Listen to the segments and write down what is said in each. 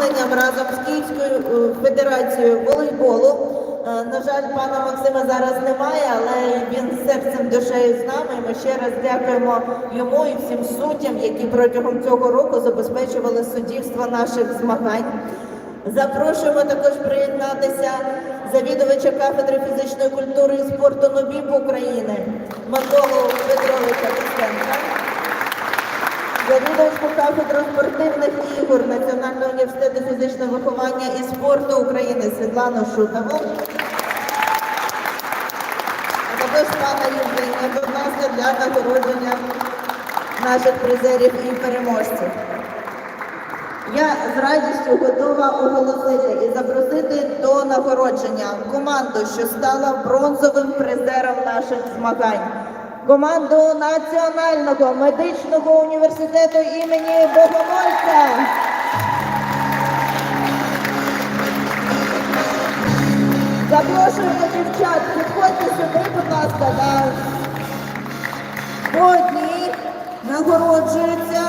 відділенням разом з Київською е, федерацією волейболу. Е, На жаль, пана Максима зараз немає, але він серцем душею з нами. Ми ще раз дякуємо йому і всім суддям, які протягом цього року забезпечували суддівство наших змагань. Запрошуємо також приєднатися завідувача кафедри фізичної культури і спорту НОБІП України Миколу Завідувачку спортивних ігор Національного університету фізичного виховання і спорту України Світлану Шутову. А також пана Євгенія, будь для нагородження наших призерів і переможців. Я з радістю готова оголосити і запросити до нагородження команду, що стала бронзовим призером наших змагань. Команду Національного медичного університету імені Богомольця. Запрошуємо дівчат, підходьте сюди, будь ласка, да. По нагороджується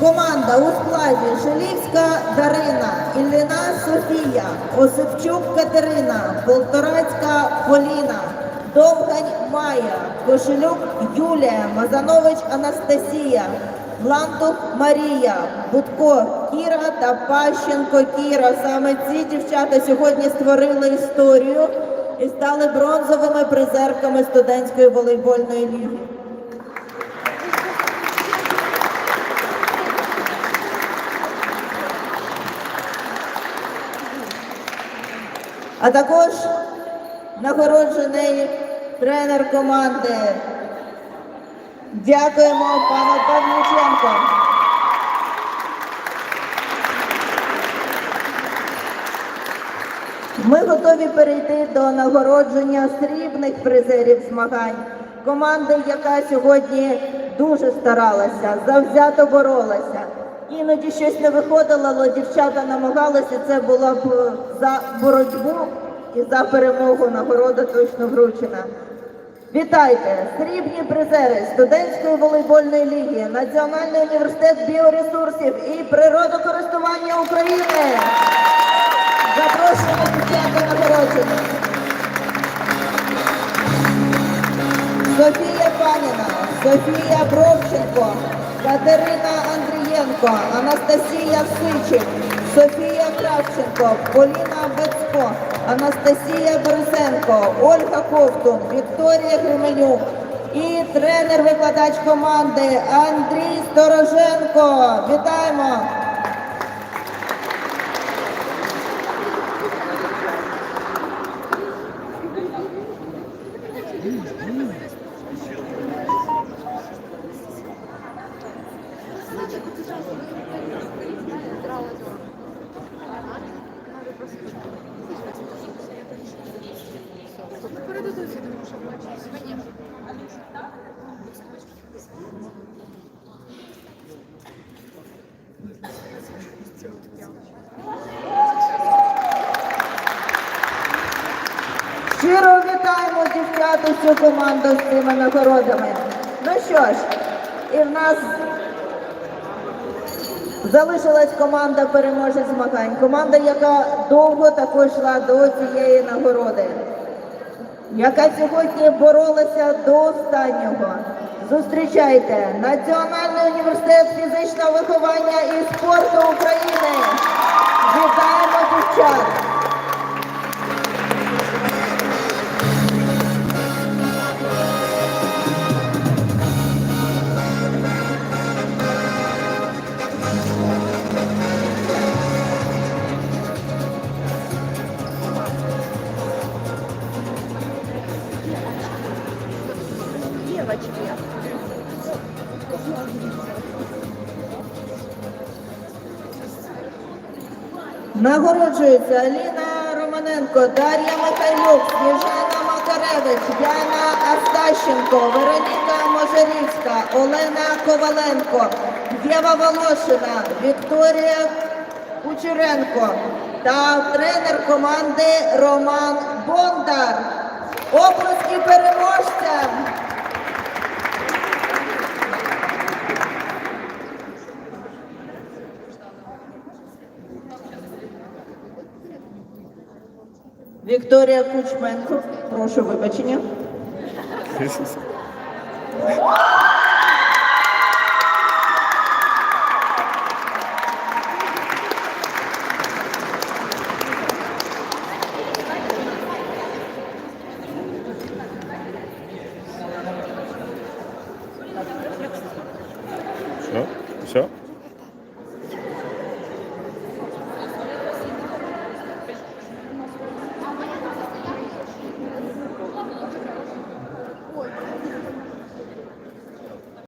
команда у складі Шелівська Дарина, Ілліна Софія, Осипчук Катерина, Полторацька Поліна, Довгань Майя, Кошелюк Юлія, Мазанович Анастасія, Лантух Марія, Будко Кіра та Пащенко Кіра. Саме ці дівчата сьогодні створили історію і стали бронзовими призерками студентської волейбольної ліги. А також нагороджений тренер команди. Дякуємо пану Павлюченко. Ми готові перейти до нагородження срібних призерів змагань. Команди, яка сьогодні дуже старалася, завзято боролася. Іноді щось не виходило, але дівчата намагалися. Це було б за боротьбу і за перемогу нагорода точно вручена. Вітайте! Срібні призери студентської волейбольної ліги, Національний університет біоресурсів і природокористування України. Запрошуємо дівчата нагородження. Софія Паніна, Софія Бровченко, Катерина Андрієнко, Анастасія Сичик, Софія Кравченко, Поліна Бецько, Анастасія Борисенко, Ольга Ковтун, Вікторія Грименюк і тренер-викладач команди Андрій Стороженко. Вітаємо! Щиро вітаємо дівчат усю команду з цими нагородами. Ну що ж, і в нас залишилась команда переможець змагань. Команда, яка довго також йшла до цієї нагороди, яка сьогодні боролася до останнього. Зустрічайте Національний університет фізичного виховання і спорту України. Вітаємо дівчат! Нагороджується Аліна Романенко, Дар'я Михайлюк, Сніжана Макаревич, Яна Астащенко, Вероніка Можарівська, Олена Коваленко, Єва Волошина, Вікторія Кучеренко та тренер команди Роман Бондар. Оплески переможцям! Вікторія Кучменко, прошу вибачення. Все? Все?